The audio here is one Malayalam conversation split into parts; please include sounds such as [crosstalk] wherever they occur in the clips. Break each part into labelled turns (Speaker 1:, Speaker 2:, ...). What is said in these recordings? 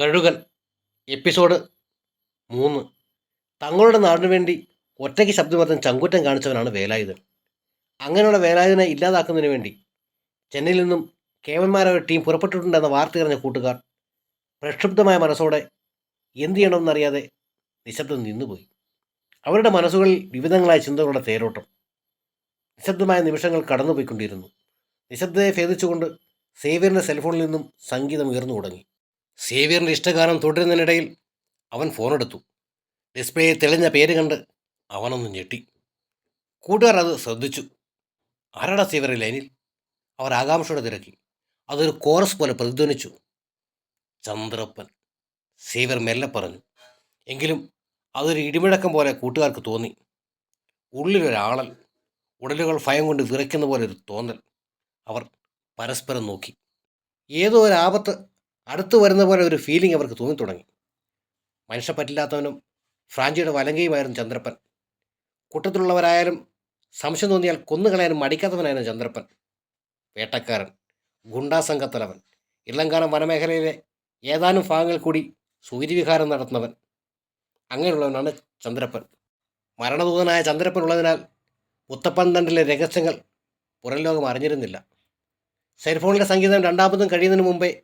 Speaker 1: കഴുകൻ എപ്പിസോഡ് മൂന്ന്. തങ്ങളുടെ നാടിനു വേണ്ടി ഒറ്റയ്ക്ക് ശബ്ദമർദ്ദം ചങ്കുറ്റം കാണിച്ചവനാണ് വേലായുധൻ. അങ്ങനെയുള്ള വേലായുധനെ ഇല്ലാതാക്കുന്നതിന് വേണ്ടി ചെന്നൈയിൽ നിന്നും കേവന്മാരായ ടീം പുറപ്പെട്ടിട്ടുണ്ടെന്ന വാർത്ത അറിഞ്ഞ കൂട്ടുകാർ പ്രക്ഷുബ്ധമായ മനസ്സോടെ എന്തു ചെയ്യണമെന്നറിയാതെ നിശബ്ദം നിന്നുപോയി. അവരുടെ മനസ്സുകളിൽ വിവിധങ്ങളായ ചിന്തകളുടെ തേരോട്ടം. നിശബ്ദമായ നിമിഷങ്ങൾ കടന്നുപോയിക്കൊണ്ടിരുന്നു. നിശബ്ദയെ ഭേദിച്ചുകൊണ്ട് സേവ്യറിന്റെ സെൽഫോണിൽ നിന്നും സംഗീതം ഉയർന്നു തുടങ്ങി. സേവ്യറിന്റെ ഇഷ്ടഗാനം തുടരുന്നതിനിടയിൽ അവൻ ഫോണെടുത്തു. ഡിസ്പ്ലേയിൽ തെളിഞ്ഞ പേര് കണ്ട് അവനൊന്ന് ഞെട്ടി. കൂട്ടുകാർ അത് ശ്രദ്ധിച്ചു. ആരാടാ സേവ്യറി ലൈനിൽ? അവർ ആകാംക്ഷയോടെ തിരക്കി. അതൊരു കോറസ് പോലെ പ്രതിധ്വനിച്ചു. ചന്ദ്രപ്പൻ സേവർ മെല്ലെ പറഞ്ഞു. എങ്കിലും അതൊരു ഇടിമുഴക്കം പോലെ കൂട്ടുകാർക്ക് തോന്നി. ഉള്ളിലൊരാളൽ ഉടലുകൾ ഭയം കൊണ്ട് വിറയ്ക്കുന്ന പോലെ ഒരു തോന്നൽ. അവർ പരസ്പരം നോക്കി. ഏതോ ഒരു ആപത്ത് അടുത്തു വരുന്ന പോലെ ഒരു ഫീലിംഗ് അവർക്ക് തോന്നി തുടങ്ങി മനുഷ്യ പറ്റില്ലാത്തവനും ഫ്രാഞ്ചിയുടെ വലങ്കയുമായിരുന്നു ചന്ദ്രപ്പൻ. കൂട്ടത്തിലുള്ളവരായാലും സംശയം തോന്നിയാൽ കൊന്നുകളയാനും മടിക്കാത്തവനായിരുന്നു ചന്ദ്രപ്പൻ. വേട്ടക്കാരൻ ഗുണ്ടാ സംഘത്തലവൻ ഇളങ്കാനം വനമേഖലയിലെ ഏതാനും ഭാഗങ്ങളിൽ കൂടി സൂര്യവിഹാരം നടത്തുന്നവൻ. അങ്ങനെയുള്ളവനാണ് ചന്ദ്രപ്പൻ. മരണദൂതനായ ചന്ദ്രപ്പൻ ഉള്ളതിനാൽ മുത്തപ്പന്തണ്ടിലെ രഹസ്യങ്ങൾ പുറം ലോകം അറിഞ്ഞിരുന്നില്ല. സെൽഫോണിലെ സംഗീതം രണ്ടാമതും കഴിയുന്നതിന് മുമ്പേ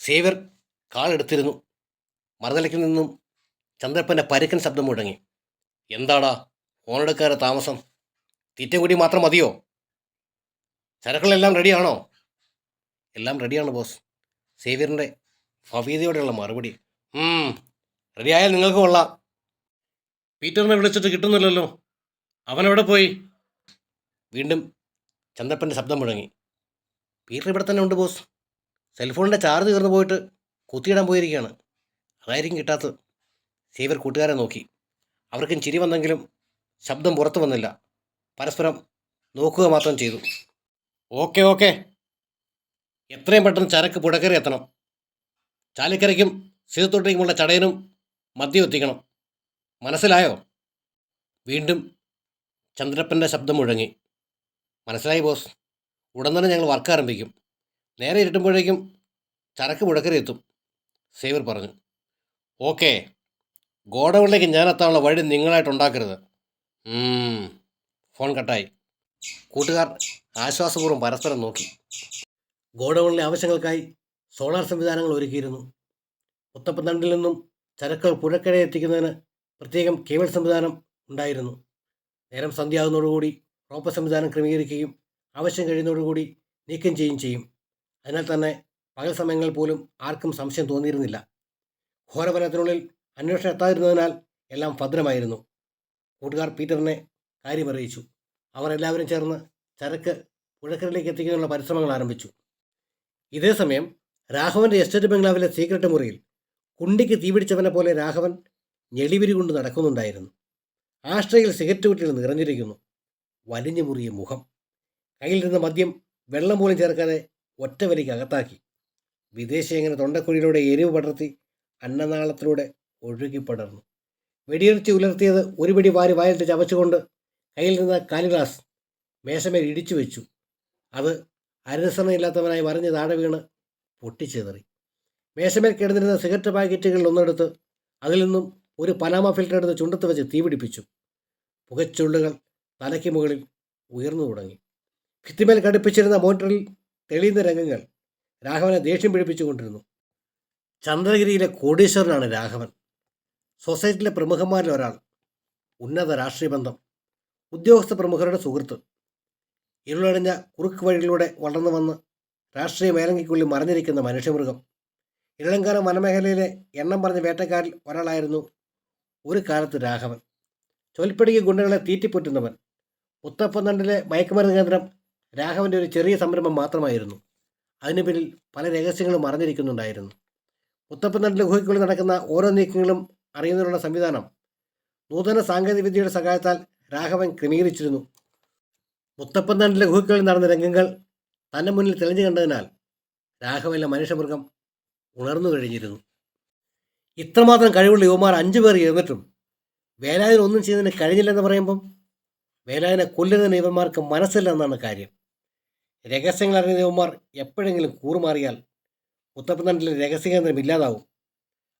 Speaker 1: സേവ്യർ കാളെടുത്തിരുന്നു മറുനിലയ്ക്ക് നിന്നും ചന്ദ്രപ്പന്റെ പരുക്കൻ ശബ്ദം മുടങ്ങി എന്താടാ ഫോണെടുക്കാതെ താമസം? തീറ്റം കൂടി മാത്രം മതിയോ? ചരക്കുകളെല്ലാം റെഡിയാണോ? എല്ലാം റെഡിയാണ് ബോസ്. സേവ്യറിന്റെ ഭവീതയോടെയുള്ള മറുപടി. "ഉം, റെഡിയായാൽ നിങ്ങൾക്ക് കൊള്ളാം. പീറ്ററിനെ വിളിച്ചിട്ട് കിട്ടുന്നില്ലല്ലോ. അവനെവിടെ പോയി? വീണ്ടും ചന്ദ്രപ്പന്റെ ശബ്ദം മുഴങ്ങി. പീറ്റർ ഇവിടെ തന്നെ ഉണ്ട് ബോസ്. സെൽഫോണിന്റെ ചാർജ് തീർന്നു പോയിട്ട് കുത്തിയിടാൻ പോയിരിക്കുകയാണ്. അതായിരിക്കും കിട്ടാത്തത്. സേവർ കൂട്ടുകാരെ നോക്കി. അവർക്കും ചിരി വന്നെങ്കിലും ശബ്ദം പുറത്തു വന്നില്ല. പരസ്പരം നോക്കുക മാത്രം ചെയ്തു. Okay okay. എത്രയും പെട്ടെന്ന് ചരക്ക് പുഴക്കറി എത്തണം. ചാലിക്കരയ്ക്കും സീതത്തോട്ടേക്കുമുള്ള ചടയനും മദ്യം എത്തിക്കണം. മനസ്സിലായോ? വീണ്ടും ചന്ദ്രപ്പന്റെ ശബ്ദം മുഴങ്ങി. മനസ്സിലായി ബോസ്? ഉടൻ തന്നെ ഞങ്ങൾ വർക്ക് ആരംഭിക്കും. നേരെ ഇരുട്ടുമ്പോഴേക്കും ചരക്ക് മുഴക്കരി എത്തും സേവർ പറഞ്ഞു. ഓക്കെ ഗോഡൗണിലേക്ക് ഞാൻ എത്താനുള്ള വഴി നിങ്ങളായിട്ട് ഉണ്ടാക്കരുത്. ഫോൺ കട്ടായി. കൂട്ടുകാർ ആശ്വാസപൂർവം പരസ്പരം നോക്കി. ഗോഡൗണിലെ ആവശ്യങ്ങൾക്കായി സോളാർ സംവിധാനങ്ങൾ ഒരുക്കിയിരുന്നു. മുത്തപ്പത്തണ്ടിൽ നിന്നും ചരക്കുകൾ പുഴക്കരയെ എത്തിക്കുന്നതിന് പ്രത്യേകം കേബിൾ സംവിധാനം ഉണ്ടായിരുന്നു. നേരം സന്ധ്യയാകുന്നതോടുകൂടി റോപ്പ് സംവിധാനം ക്രമീകരിക്കുകയും ആവശ്യം കഴിയുന്നതോടുകൂടി നീക്കം ചെയ്യുകയും ചെയ്യും. അതിനാൽ തന്നെ പകൽ സമയങ്ങളിൽ പോലും ആർക്കും സംശയം തോന്നിയിരുന്നില്ല. ഘോരവനത്തിനുള്ളിൽ അന്വേഷണം എത്താതിരുന്നതിനാൽ എല്ലാം ഭദ്രമായിരുന്നു. കൂട്ടുകാർ പീറ്ററിനെ കാര്യമറിയിച്ചു അവർ എല്ലാവരും ചേർന്ന് ചരക്ക് പുഴക്കരയിലേക്ക് എത്തിക്കാനുള്ള പരിശ്രമങ്ങൾ ആരംഭിച്ചു. ഇതേസമയം രാഘവന്റെ എസ്റ്റേറ്റ് ബംഗ്ലാവിലെ സീക്രട്ട് മുറിയിൽ കുണ്ടിക്ക് തീപിടിച്ചവനെ പോലെ രാഘവൻ ഞെളിവിരി കൊണ്ട് നടക്കുന്നുണ്ടായിരുന്നു. ആശ്രയിൽ സിഗരറ്റ് കുറ്റികൾ നിറഞ്ഞിരിക്കുന്നു. വലിഞ്ഞു മുറിയ മുഖം. കയ്യിലിരുന്ന മദ്യം വെള്ളം പോലും ചേർക്കാതെ ഒറ്റ വലിക്ക് അകത്താക്കി വിദേശി എങ്ങനെ തൊണ്ടക്കുഴിയിലൂടെ എരിവ് പടർത്തി അന്നനാളത്തിലൂടെ ഒഴുകി പടർന്നു. വെടിയിറച്ചി ഉലർത്തിയത് ഒരു പിടി വാരി വായിലിട്ട് ചവച്ചുകൊണ്ട് കയ്യിൽ നിന്ന് കാലിദാസ് മേശമേൽ ഇടിച്ചു വെച്ചു. അത് അനുസരണയില്ലാത്തവനായി മറിഞ്ഞ് താഴെ വീണ് പൊട്ടിച്ചെതറി. മേശമേൽ കിടന്നിരുന്ന സിഗരറ്റ് പാക്കറ്റുകളിൽ ഒന്നെടുത്ത് അതിൽ നിന്നും ഒരു പനാമ ഫിൽറ്റർ എടുത്ത് ചുണ്ടത്ത് വെച്ച് തീപിടിപ്പിച്ചു പുകച്ചുള്ളുകൾ തലയ്ക്ക് മുകളിൽ ഉയർന്നു തുടങ്ങി. ഭിത്തിമേൽ ഘടിപ്പിച്ചിരുന്ന മോണിറ്ററിൽ തെളിയുന്ന രംഗങ്ങൾ. രാഘവനെ ദേഷ്യം പിടിപ്പിച്ചുകൊണ്ടിരുന്നു. ചന്ദ്രഗിരിയിലെ കോടീശ്വരനാണ് രാഘവൻ. സൊസൈറ്റിയിലെ പ്രമുഖന്മാരിൽ ഒരാൾ. ഉന്നത രാഷ്ട്രീയ ബന്ധം. ഉദ്യോഗസ്ഥ പ്രമുഖരുടെ സുഹൃത്ത്. ഇരുളടഞ്ഞ കുറുക്ക് വഴികളിലൂടെ വളർന്നു വന്ന് രാഷ്ട്രീയ മേലങ്കിക്കുള്ളിൽ മറഞ്ഞിരിക്കുന്ന മനുഷ്യമൃഗം. ഇളങ്കര വനമേഖലയിലെ എണ്ണം പറഞ്ഞ വേട്ടക്കാരിൽ ഒരാളായിരുന്നു ഒരു കാലത്ത് രാഘവൻ. ചൊൽപ്പടിക്ക് ഗുണ്ടകളെ തീറ്റിപ്പൊറ്റുന്നവൻ. മുത്തപ്പന്നണ്ടിലെ മയക്കുമരുന്ന് കേന്ദ്രം രാഘവന്റെ ഒരു ചെറിയ സംരംഭം മാത്രമായിരുന്നു. അതിനു പിന്നിൽ പല രഹസ്യങ്ങളും മറഞ്ഞിരിക്കുന്നുണ്ടായിരുന്നു നാട്ടിലെ ഗുഹയ്ക്കുള്ളിൽ നടക്കുന്ന ഓരോ നീക്കങ്ങളും അറിയുന്നതിനുള്ള സംവിധാനം നൂതന സാങ്കേതികവിദ്യയുടെ സഹായത്താൽ രാഘവൻ ക്രമീകരിച്ചിരുന്നു. മുത്തപ്പന്നണ്ടിലെ ഗുഹയ്ക്കുള്ളിൽ നടന്ന രംഗങ്ങൾ തന്റെ മുന്നിൽ തെളിഞ്ഞു കണ്ടതിനാൽ രാഘവനിലെ മനുഷ്യമൃഗം ഉണർന്നു കഴിഞ്ഞിരുന്നു. ഇത്രമാത്രം കഴിവുള്ള യുവമാർ അഞ്ചു പേർ ഇരുന്നിട്ടും വേലായുധൻ ഒന്നും ചെയ്യുന്നതിന് കഴിഞ്ഞില്ലെന്ന് പറയുമ്പം വേലായനെ കൊല്ലുന്നതിന് ഇവന്മാർക്ക് മനസ്സില്ല എന്നാണ് കാര്യം. രഹസ്യങ്ങൾ അറിഞ്ഞ ദേവന്മാർ എപ്പോഴെങ്കിലും കൂറുമാറിയാൽ മുത്തപ്പത്തണ്ടിലെ രഹസ്യകേന്ദ്രം ഇല്ലാതാവും.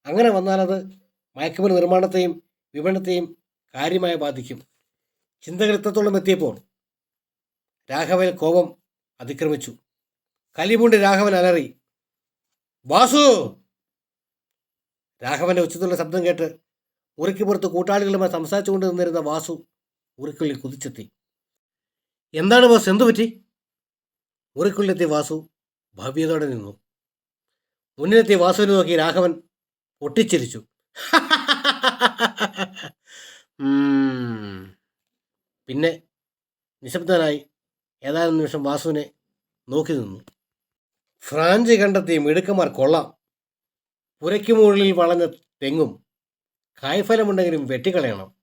Speaker 1: അങ്ങനെ വന്നാലത് മയക്കുമരുന്ന് നിർമ്മാണത്തെയും വിപണനത്തെയും കാര്യമായി ബാധിക്കും. ചിന്തകൾ എത്തിയപ്പോൾ രാഘവൻ കോപം അതിക്രമിച്ചു. കലിപൂണ്ട് രാഘവൻ അലറി വാസു! രാഘവന്റെ ഉച്ചത്തിലുള്ള ശബ്ദം കേട്ട് മുറിക്ക് പുറത്ത് കൂട്ടാളികളുമായി സംസാരിച്ചുകൊണ്ട് നിന്നിരുന്ന വാസു മുറിക്കുള്ളിൽ കുതിച്ചെത്തി. എന്താണ് ബോസ്? എന്തു പറ്റി മുറിക്കുള്ളിലെത്തിയ വാസു ഭവ്യതോടെ നിന്നു. മുന്നിലെത്തിയ വാസുവിനെ നോക്കി രാഘവൻ പൊട്ടിച്ചിരിച്ചു. [laughs] പിന്നെ നിശബ്ദനായി ഏതാനും നിമിഷം വാസുവിനെ നോക്കി നിന്നു. ഫ്രാഞ്ച് കണ്ടെത്തിയ മിടുക്കന്മാർ കൊള്ളാം. പുരയ്ക്ക് മുകളിൽ വളഞ്ഞ തെങ്ങും കായ്ഫലമുണ്ടെങ്കിലും വെട്ടിക്കളയണം.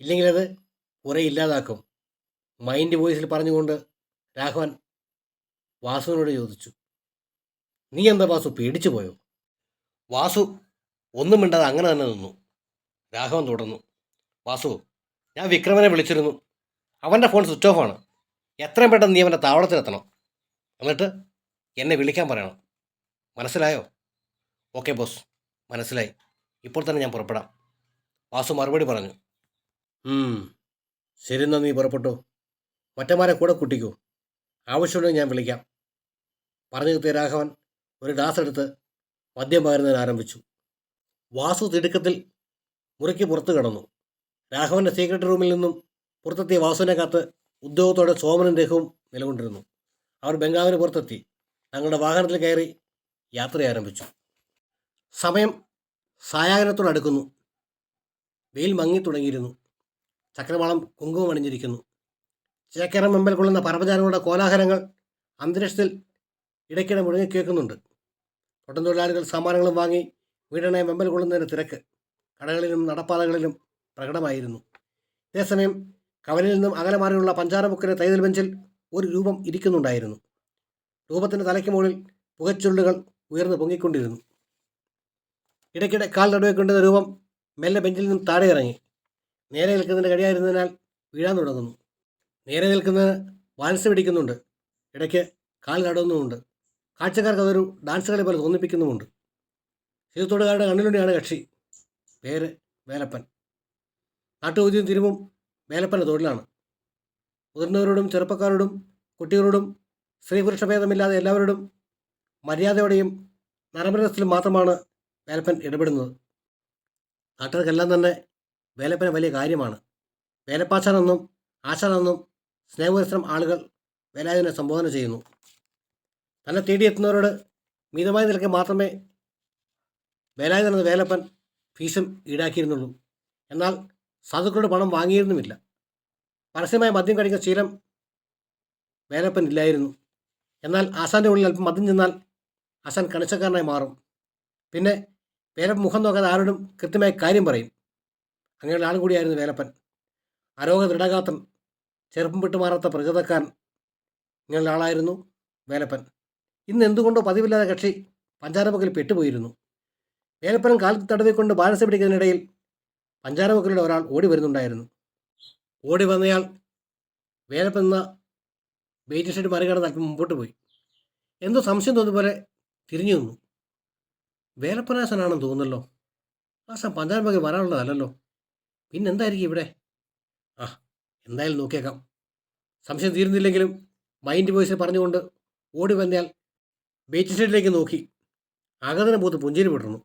Speaker 1: ഇല്ലെങ്കിൽ അത് പുരയില്ലാതാക്കും. മൈൻഡ് വോയിസിൽ പറഞ്ഞുകൊണ്ട് രാഘവൻ വാസുവിനോട് ചോദിച്ചു നീ എന്താ വാസു പേടിച്ചു പോയോ? വാസു ഒന്നും മിണ്ടാതെ അങ്ങനെ തന്നെ നിന്നു. രാഘവൻ തുടർന്നു വാസു ഞാൻ വിക്രമനെ വിളിച്ചിരുന്നു. അവന്റെ ഫോൺ സ്വിച്ച് ഓഫ് ആണ്. എത്രയും പെട്ടെന്ന് നീ അവന്റെ താവളത്തിലെത്തണം. എന്നിട്ട് എന്നെ വിളിക്കാൻ പറയണം. മനസ്സിലായോ? ഓക്കെ ബോസ് മനസ്സിലായി. ഇപ്പോൾ തന്നെ ഞാൻ പുറപ്പെടാം. വാസു മറുപടി പറഞ്ഞു "ഉം, ശരി എന്നാ നീ പുറപ്പെട്ടു. മറ്റന്മാരെ കൂടെ കൂട്ടിക്കൂ. ആവശ്യമുണ്ടെങ്കിൽ ഞാൻ വിളിക്കാം. പറഞ്ഞു നിർത്തിയ രാഘവൻ ഒരു ഗ്ലാസ് എടുത്ത് മദ്യം പകരുന്നതിന് ആരംഭിച്ചു. വാസു തിടുക്കത്തിൽ മുറിക്ക് പുറത്തു കിടന്നു. രാഘവന്റെ സീക്രട്ട് റൂമിൽ നിന്നും പുറത്തെത്തിയ വാസുവിനെ കാത്ത് ഉദ്യോഗത്തോടെ സോമനും രഘുവും നിലകൊണ്ടിരുന്നു. അവർ ബംഗാവിന് പുറത്തെത്തി. തങ്ങളുടെ വാഹനത്തിൽ കയറി യാത്ര ആരംഭിച്ചു. സമയം സായാഹനത്തോടടുക്കുന്നു വെയിൽ മങ്ങി തുടങ്ങിയിരുന്നു. ചക്രവാളം കുങ്കുമം അണിഞ്ഞിരിക്കുന്നു. ചേക്കേറം മെമ്പൽ കൊള്ളുന്ന പരമചാരങ്ങളുടെ കോലാഹലങ്ങൾ അന്തരീക്ഷത്തിൽ ഇടയ്ക്കിടെ മുഴങ്ങിക്കേൾക്കുന്നുണ്ട് തോട്ടം തൊഴിലാളികൾ സാമാനങ്ങളും വാങ്ങി വീടിനെ വെമ്പൽ കൊള്ളുന്നതിന് തിരക്ക്. കടകളിലും നടപ്പാതകളിലും പ്രകടമായിരുന്നു. അതേസമയം കവലിൽ നിന്നും അകലെ മാറിയുള്ള പഞ്ചാരമുക്കിലെ തൈതൽ ബെഞ്ചിൽ ഒരു രൂപം ഇരിക്കുന്നുണ്ടായിരുന്നു. രൂപത്തിന്റെ തലയ്ക്ക് മുകളിൽ പുകച്ചുരുളുകൾ ഉയർന്നു പൊങ്ങിക്കൊണ്ടിരുന്നു. ഇടയ്ക്കിടെ കാൽ നടുവെ കൊണ്ടുന്ന രൂപം മെല്ലെ ബെഞ്ചിൽ നിന്നും താഴെ ഇറങ്ങി. നേരെ നിൽക്കുന്നതിന്റെ കഴിയായിരുന്നതിനാൽ വീഴാൻ തുടങ്ങുന്നു. നേരെ നിൽക്കുന്നത് വാത്സ പിടിക്കുന്നുണ്ട്. ഇടയ്ക്ക് കാൽ നടുന്നുമുണ്ട്. കാഴ്ചക്കാർക്ക് അതൊരു ഡാൻസ് കളി പോലെ തോന്നിപ്പിക്കുന്നുമുണ്ട്. ശിവത്തോടുകാരുടെ കണ്ണിലുണ്ടിയാണ് കക്ഷി. പേര് വേലപ്പൻ. നാട്ടുപൂജ്യം തിരുവും വേലപ്പന്റെ തൊഴിലാണ്. മുതിർന്നവരോടും ചെറുപ്പക്കാരോടും കുട്ടികളോടും സ്ത്രീ പുരുഷ ഭേദമില്ലാതെ എല്ലാവരോടും മര്യാദയോടെയും നരമരത്തിലും മാത്രമാണ് വേലപ്പൻ ഇടപെടുന്നത്. നാട്ടുകാർക്കെല്ലാം തന്നെ വേലപ്പന് വലിയ കാര്യമാണ്. വേലപ്പാച്ചാനെന്നും ആശാനെന്നും സ്നേഹപുരസ്ത്രം ആളുകൾ വേലായുധനെ സംബോധന ചെയ്യുന്നു. തന്നെ തേടിയെത്തുന്നവരോട് മിതമായ നിലയ്ക്ക് മാത്രമേ വേലായി നടന്ന വേലപ്പൻ ഫീസും ഈടാക്കിയിരുന്നുള്ളൂ. എന്നാൽ സാധുക്കളുടെ പണം വാങ്ങിയിരുന്നുമില്ല. പരസ്യമായ മദ്യം കഴിക്കുന്ന ശീലം വേലപ്പൻ ഇല്ലായിരുന്നു. എന്നാൽ ആശാന്റെ ഉള്ളിൽ അല്പം മദ്യം ചെന്നാൽ ആശാൻ കണിച്ചക്കാരനായി മാറും. പിന്നെ വേലപ്പൻ മുഖം നോക്കാതെ ആരോടും കൃത്യമായി കാര്യം പറയും. അങ്ങനെയുള്ള ആൾ കൂടിയായിരുന്നു വേലപ്പൻ. ആരോഗ്യ ദൃഢഗാത്രൻ ചെറുപ്പം വിട്ടുമാറാത്ത പ്രകൃതക്കാരൻ ഇങ്ങനെയുള്ള ആളായിരുന്നു വേലപ്പൻ. ഇന്ന് എന്തുകൊണ്ടോ പതിവില്ലാതെ കക്ഷി പഞ്ചാരമുക്കിൽ പെട്ടുപോയിരുന്നു. വേലപ്പനും കാൽ തടവിക്കൊണ്ട് ബാലൻസ് പിടിക്കുന്നതിനിടയിൽ പഞ്ചാരമുക്കിലൂടെ ഒരാൾ ഓടി വരുന്നുണ്ടായിരുന്നു. ഓടി വന്നയാൾ വേലപ്പെന്ന വെയിറ്റിംഗ് ഷെഡ് മറികടന്ന് അല്പം മുമ്പോട്ട് പോയി. എന്തോ സംശയം തോന്നിയ തിരിഞ്ഞു നിന്നു. വേലപ്പനാശനാണെന്ന് തോന്നുന്നല്ലോ. ആശാൻ പഞ്ചാരമുക്കിൽ വരാനുള്ളതല്ലല്ലോ. പിന്നെന്തായിരിക്കും ഇവിടെ? ആ എന്തായാലും നോക്കിയേക്കാം. സംശയം തീരുന്നില്ലെങ്കിലും മൈൻഡ് വോയിസിൽ പറഞ്ഞുകൊണ്ട് ഓടി വന്നയാൾ ബീച്ച് സൈഡിലേക്ക് നോക്കി. ആഗതന പൂത്ത് പുഞ്ചിരി വിടർന്നു.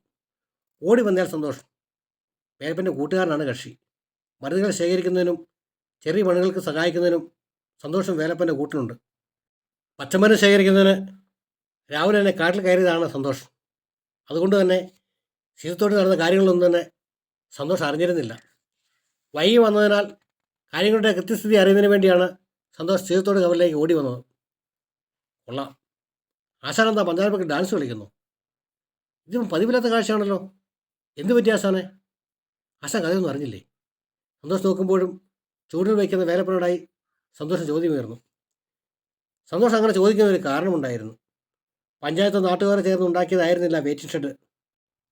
Speaker 1: ഓടി വന്നാൽ സന്തോഷം. വേപ്പന്റെ കൂട്ടുകാരനാണ് കക്ഷി. മരുന്നുകൾ ശേഖരിക്കുന്നതിനും ചെറിയ പണികൾക്ക് സഹായിക്കുന്നതിനും സന്തോഷം വേലപ്പന്റെ കൂട്ടിനുണ്ട് പച്ചമരുന്ന് ശേഖരിക്കുന്നതിന് രാവിലെ തന്നെ കാട്ടിൽ കയറിയതാണ് സന്തോഷം. അതുകൊണ്ട് തന്നെ ശീതത്തോട് നടന്ന കാര്യങ്ങളൊന്നും തന്നെ സന്തോഷം അറിഞ്ഞിരുന്നില്ല. വൈകി വന്നതിനാൽ കാര്യങ്ങളുടെ കൃത്യസ്ഥിതി അറിയുന്നതിന് വേണ്ടിയാണ് സന്തോഷ് ശീതത്തോട് കവറിലേക്ക് ഓടി വന്നത്. കൊള്ളാം. ആശാനെന്താ പഞ്ചാരപ്പൊക്കെ ഡാൻസ് കളിക്കുന്നു? ഇതിപ്പം പതിവില്ലാത്ത കാഴ്ചയാണല്ലോ. എന്ത് പറ്റി ആശാനെ? ആശാൻ കഥയൊന്നും അറിഞ്ഞില്ലേ? സന്തോഷം നോക്കുമ്പോഴും ചൂടിൽ വയ്ക്കുന്ന വേലപ്പനോടായി സന്തോഷം ചോദ്യമുയർന്നു. സന്തോഷം അങ്ങനെ ചോദിക്കുന്ന ഒരു കാരണമുണ്ടായിരുന്നു. പഞ്ചായത്ത് നാട്ടുകാരെ ചേർന്ന് ഉണ്ടാക്കിയതായിരുന്നില്ല വെയിറ്റിംഗ് ഷെഡ്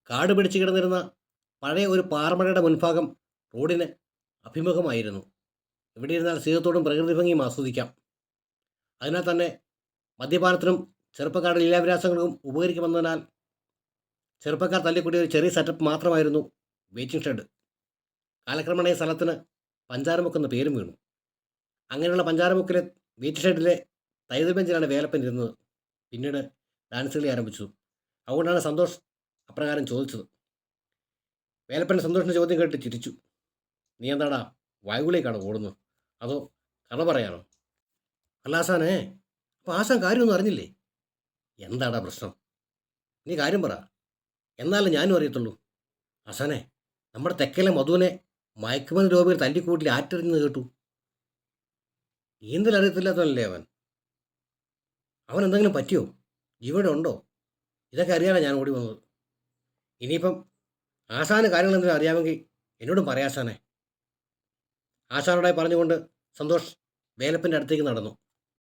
Speaker 1: കാട് പിടിച്ച് കിടന്നിരുന്ന പഴയ ഒരു പാറമടയുടെ മുൻഭാഗം റോഡിന് അഭിമുഖമായിരുന്നു. ഇവിടെ ഇരുന്നാൽ സീതത്തോടും പ്രകൃതി ഭംഗിയും ആസ്വദിക്കാം. അതിനാൽ തന്നെ മദ്യപാനത്തിനും ചെറുപ്പക്കാരുടെ ലീലാവിലാസങ്ങൾക്കും ഉപകരിക്കുമെന്നതിനാൽ ചെറുപ്പക്കാർ തല്ലിക്കൂടിയ ഒരു ചെറിയ സെറ്റപ്പ് മാത്രമായിരുന്നു വെയിറ്റിംഗ് ഷെഡ് കാലക്രമേണ ഈ സ്ഥലത്തിന് പഞ്ചാരമുക്ക് എന്ന പേരും വീണു. അങ്ങനെയുള്ള പഞ്ചാരമുക്കിലെ വെയിറ്റിംഗ് ഷെഡിലെ തൈതൽ ബെഞ്ചിലാണ് വേലപ്പൻ ഇരുന്നത്. പിന്നീട് ഡാൻസ് കളി ആരംഭിച്ചു. അതുകൊണ്ടാണ് സന്തോഷ് അപ്രകാരം ചോദിച്ചത്. വേലപ്പൻ സന്തോഷിന്റെ ചോദ്യം കേട്ട് ചിരിച്ചു. നീ എന്താടാ വായുവിലേക്കാണ് ഓടുന്നത്? അതോ കഥ പറയാനോ? അല്ല ആശാനേ അപ്പോൾ ആശാൻ കാര്യമൊന്നും അറിഞ്ഞില്ലേ? എന്താടാ പ്രശ്നം? നീ കാര്യം പറ. എന്നാലേ ഞാനും അറിയത്തുള്ളൂ. ആശാനെ നമ്മുടെ തെക്കലെ മധുവിനെ മയക്കുമരുന്ന് രോഗികൾ തല്ലിക്കൂട്ടിൽ ആറ്റെറിഞ്ഞു കേട്ടു. നീന്തൽ അറിയത്തില്ലാത്തവനല്ലേ അവൻ? അവൻ എന്തെങ്കിലും പറ്റിയോ? ഇവിടെ ഉണ്ടോ? ഇതൊക്കെ അറിയാനാണ് ഞാൻ ഓടി വന്നത്. ഇനിയിപ്പം ആശാന് കാര്യങ്ങൾ എന്തെങ്കിലും അറിയാമെങ്കിൽ എന്നോടും പറയാശാനെ ആശാനോടായി പറഞ്ഞുകൊണ്ട് സന്തോഷ് വേലപ്പന്റെ അടുത്തേക്ക് നടന്നു.